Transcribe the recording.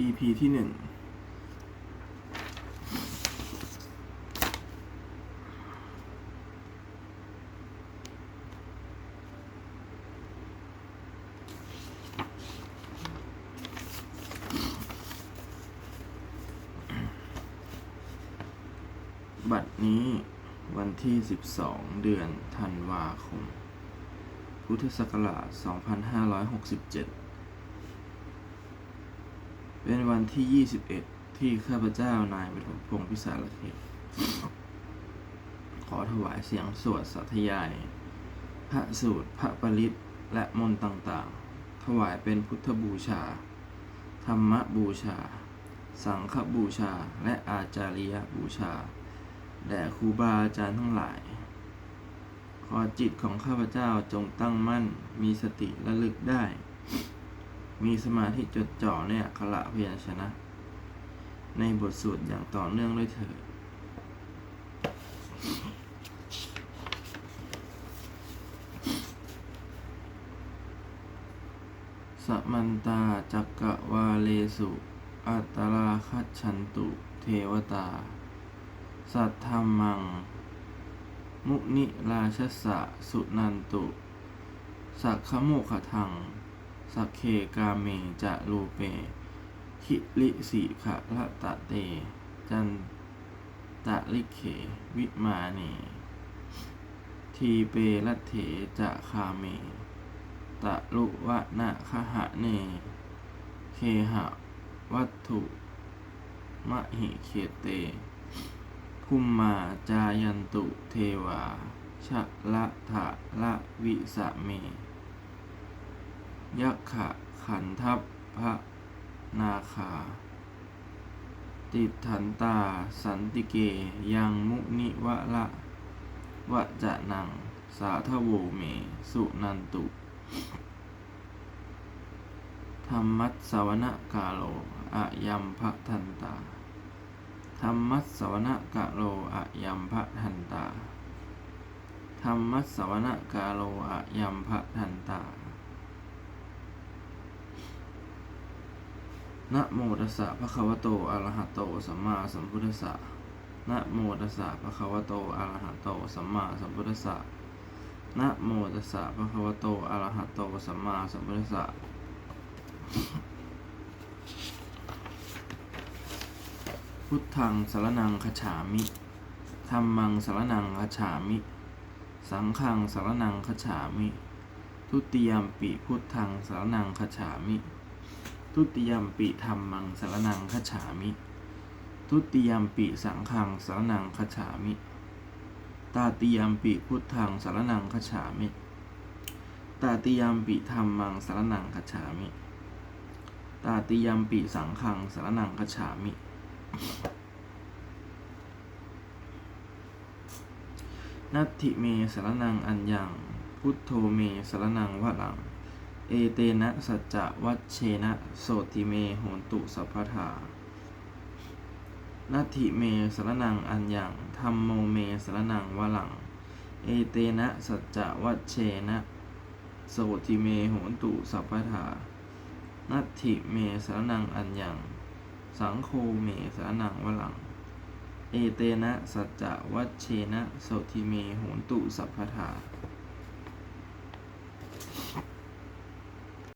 EP ที่หนึ่งบัดนี้วันที่ 12 เดือนธันวาคม พุทธศักราช 2567 เป็นวันที่ 21 ที่ข้าพเจ้านายปฐมพงศ์พิสารเขตขอถวายเสียงสวดสาธยาย พระสูตร พระปริตและมนต์ต่างๆ ถวายเป็นพุทธบูชา ธรรมบูชา สังฆบูชา และอาจาริยบูชา แด่ครูบาอาจารย์ทั้งหลาย ขอจิตของข้าพเจ้าจงตั้งมั่น มีสติระลึกได้ มีสมาธิจดจ่อในอักขระพยัญชนะ ในบทสวดอย่างต่อเนื่องด้วยเถิดสมันตาจักกะวาเลสุ อัตตราคัจฉันตุ เทวตา สัทธรรมัง มุนิราชสะสุนันตุ สักขโมขทัง สักเคกาเมจะรูเป คิลิสิขะละตะเต จันตะลิเข วิมาเน ทีเปรัเถจะคาเม ตะลุวะนะคหะเน เคหะวัตถุมะหิเคเตภูมมาจายันตุเทวาชะละทะละวิสะเม ยักขะขันทัพพระนาคา ติทันตา สันติเกยังมุนิวะละวะจะนัง สาทโวเม สุนันตุ ธรรมัสสวนกาโลอะยัมพะทันตา ธรรมัสสวนกาโลอะยัมพะทันตา ธรรมัสสวนกาโลอะยัมพะทันตา นะโมตัสสะภะคะวะโตอะระหะโต สัมมาสัมพุทธัสสะนะโมตัสสะภะคะวะโตอะระหะโต สัมมาสัมพุทธัสสะนะโมตัสสะภะคะวะโตอะระหะโต สัมมาสัมพุทธัสสะพุทธังสารนังคฉามิธรรมังสารนังคฉามิ สังฆังสารนังคฉามิ ทุติยมปิพุทธังสารนังคฉามิ ทุติยมปิธรรมังสารนังคฉามิ ทุติยมปิสังฆังสารนังคฉามิ ตาติยมปิพุทธังสารนังคฉามิ ตาติยมปิธรรมังสารนังคฉามิ ตาติยมปิสังฆังสารนังคฉามิ นัตถิเมสารนังอัญญัง พุทโธเมสารนังวะลัง เอเตนะสัจจะวัชเชนะ โสติเมโหนตุสัพพทานัตถิเมสารนังอัญญังธรรมโมเมสารนังวะลัง เอเตนะสัจจะวัชเชนะ โสติเมโหนตุสัพพทานัตถิเมสารนังอัญญังสังโฆเมสารนังวะลัง เอเตนะสัจจะวัชเชนะ โสติเมโหนตุสัพพทา